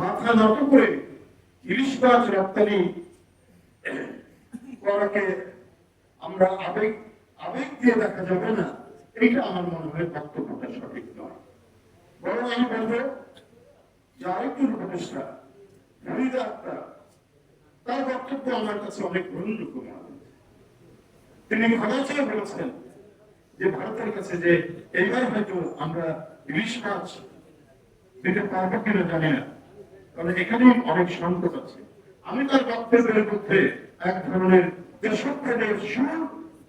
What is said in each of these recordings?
মাথা নত করে ইলিশ মাছ রপ্তানি করাকে আমরা আবেগ আবেগ দিয়ে দেখা যাবে না এইটা আমার মনে হয় বক্তব্যটা সঠিক নয়। বরং আমি বলব যে আরেকটু উপদেষ্টা তার বক্তব্য আমার কাছে অনেক গ্রহণযোগ্য মনে তিনি ক্ষমা বলেছেন যে ভারতের কাছে যে এইবার হয়তো আমরা ইলিশ মাছ দিতে পারব কিনা জানি না। কারণ এখানে অনেক সংকট আছে। আমি তার বক্তব্যের মধ্যে এক ধরনের দেশপ্রেমের সুর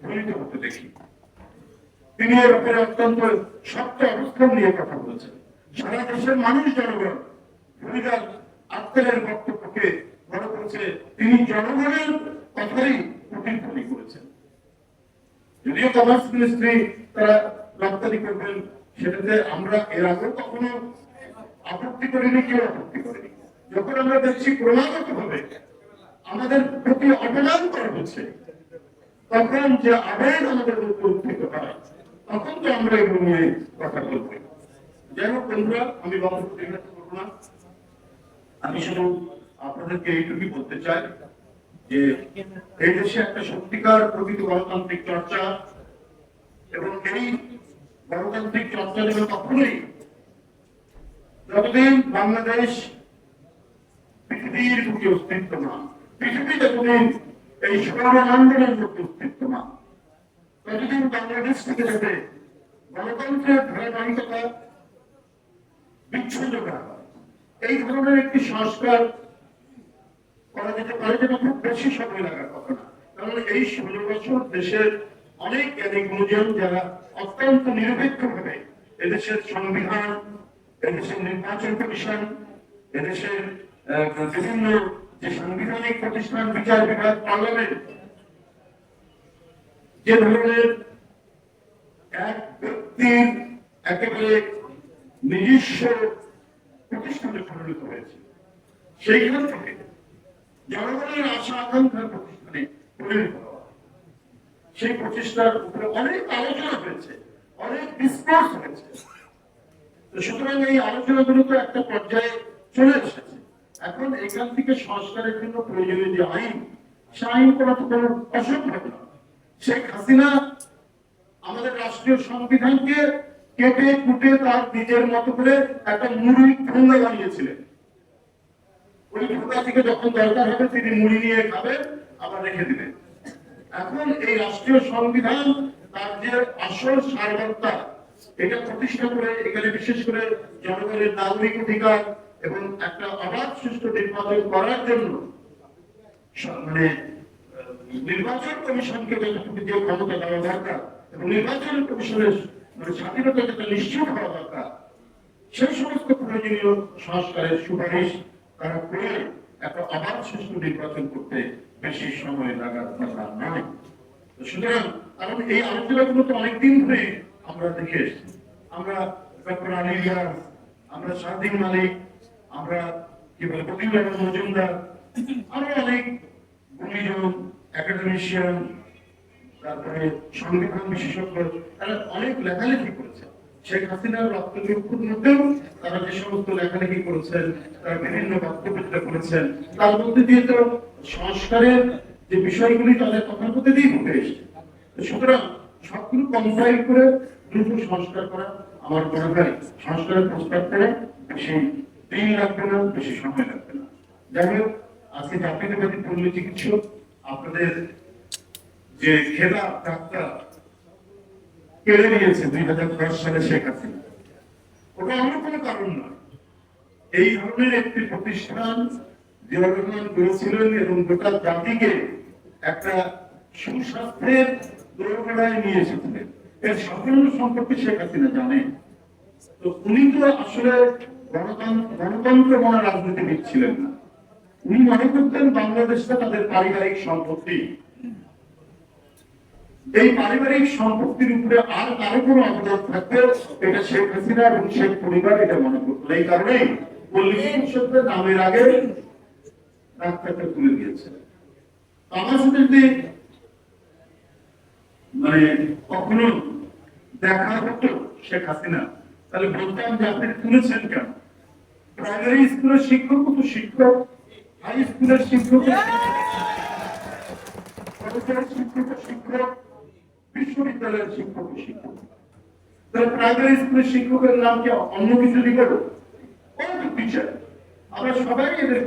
ধ্বনিত হতে দেখি। তিনি এর ব্যাপারে অত্যন্ত শক্ত অবস্থান নিয়ে কথা বলেছেন। সারা দেশের মানুষ জনগণ ফরিদার আক্তারের বক্তব্যকে বড় করেছে, তিনি জনগণের কথাই প্রতিধ্বনি করেছেন। যদিও কমার্স মিনিস্ট্রি তারা রপ্তানি করবেন, সেটাতে আমরা এর আগেও কখনো আপত্তি করিনি, কেউ আপত্তি করিনি। যখন আমরা দেখছি ক্রমাগত ভাবে আমাদের প্রতি অপমান করা হচ্ছে, তখন যে আবেগ আমাদের মধ্যে উত্থিত হয়, তখন তো আমরা এগুলো নিয়ে কথা বলব। যাই হোক বন্ধুরা, আমি বক্তব্য করব না। আমি শুধু আপনাদেরকে এইটুকুই বলতে চাই যে এই দেশে একটা সত্যিকার প্রকৃত গণতান্ত্রিক চর্চা এবং এই গণতান্ত্রিক চর্চা যেন কখনোই যতদিন বাংলাদেশ পৃথিবীর বুকে অস্তিত্ব না। পৃথিবী যতদিন এই সর্বানন্দের মধ্যে অস্তিত্ব না, ততদিন বাংলাদেশ থেকে গণতন্ত্রের যেতে যেটা খুব বেশি সময় লাগার কথা কারণ এই ষোলো বছর দেশের অনেক গুণজন যারা অত্যন্ত নিরপেক্ষ ভাবে এদেশের সংবিধান, এদেশের নির্বাচন কমিশন, এদেশের বিভিন্ন যে সাংবিধানিক প্রতিষ্ঠান বিচার বিভাগ পার্লামেন্ট যে ধরনের এক ব্যক্তির একেবারে নিজস্ব প্রতিষ্ঠানে পরিণত হয়েছে, সেইখান থেকে জনগণের আশা আকাঙ্ক্ষার প্রতিষ্ঠানে পরিণত সেই প্রচেষ্টার উপরে অনেক আলোচনা হয়েছে, অনেক ডিসকাস হয়েছে। সুতরাং এই আলোচনাগুলো তো একটা পর্যায়ে চলে এসেছে। এখন এখান থেকে সংস্কারের জন্য প্রয়োজনীয় যে আইন, সে আইন করা তো কোনো অসম্ভব না। শেখ হাসিনা আমাদের রাষ্ট্রীয় সংবিধানকে কেটে কুটে তার নিজের মতো করে একটা মুড়ি ঠোঙ্গা বানিয়েছিলেন। ওই ঠোঙ্গা থেকে যখন দরকার হবে তিনি মুড়ি নিয়ে খাবেন আবার রেখে দিবেন এখন এই রাষ্ট্রীয় সংবিধান তার যে আসল সারবত্তা, এটা প্রতিষ্ঠা করে, এখানে বিশেষ করে জনগণের নাগরিক অধিকার এবং একটা অবাধ সুষ্ঠু নির্বাচন করার জন্য মানে নির্বাচন কমিশনকে যে ক্ষমতা দেওয়া দরকার এবং নির্বাচন কমিশনের মানে স্বাধীনতা যেটা নিশ্চিত হওয়া দরকার, সেই সমস্ত প্রয়োজনীয় সংস্কারের সুপারিশ তারা করে একটা অবাধ সুষ্ঠু নির্বাচন করতে বেশি সময় লাগার কথা নয়। সুতরাং, কারণ এই আলোচনাগুলো তো অনেকদিন ধরে আমরা দেখে এসেছি। আমরা ডক্টর আলী আমরা স্বাধীন মালিক আমরা কি বলে প্রতিভা মজুমদার, আরও অনেক গুণীজন একাডেমিশিয়ান তারপরে সংবিধান বিশেষজ্ঞ, তারা অনেক লেখালেখি করেছে শেখ হাসিনার রক্তচক্ষুর মধ্যেও তারা যে সমস্ত লেখালেখি করেছেন, তারা বিভিন্ন বক্তব্য করেছেন, তার মধ্যে দিয়ে তো সংস্কারের যে বিষয়গুলি তাদের কথার মধ্যে দিয়ে উঠে এসছে সুতরাং সবগুলো কম্পাইল করে দ্রুত সংস্কার করা আমার মনে হয় সংস্কারের প্রস্তাব করে বেশি দিন লাগবে না, বেশি সময় লাগবে না। যাই হোক, আজকে জাতীয়তাবাদী পল্লী চিকিৎসক, আপনাদের যে খেলা ডাক্তার কেড়ে নিয়েছে দুই হাজার দশ সালে শেখ হাসিনা। ওটা অন্য কোনো কারণ নয়। এই ধরনের একটি প্রতিষ্ঠান জিয়া রহমান করেছিলেন এবং গোটা জাতিকে একটা সুস্বাস্থ্যের দোরগোড়ায় নিয়ে এসেছিলেন। এর সাধারণ সম্পর্কে শেখ হাসিনা জানেন। তো উনি তো আসলে গণতন্ত্র মনে রাজনীতিবিদ ছিলেন না। উনি মনে করতেন বাংলাদেশটা তাদের পারিবারিক সম্পত্তি। এই পারিবারিক সম্পত্তির উপরে আর কারও কোনো অবদান থাকবে এটা শেখ হাসিনা এবং শেখ পরিবার এটা মনে করতো এই চিকিৎসকদের নামের আগে ডাক্তারটা তুলে দিয়েছে। আমার সাথে যদি মানে কখনো দেখা হতো শেখ হাসিনা, তাহলে বলতাম যে আপনি তুলেছেন কেন? প্রাইমারি স্কুলের শিক্ষক তো শিক্ষক? হাই স্কুলের শিক্ষক শিক্ষক? বিশ্ববিদ্যালয়ের শিক্ষক শিক্ষক? তাহলে প্রাইমারি স্কুলের শিক্ষকের নাম কি অন্য কিছু লিখে টিচার আমরা সবাই এদের।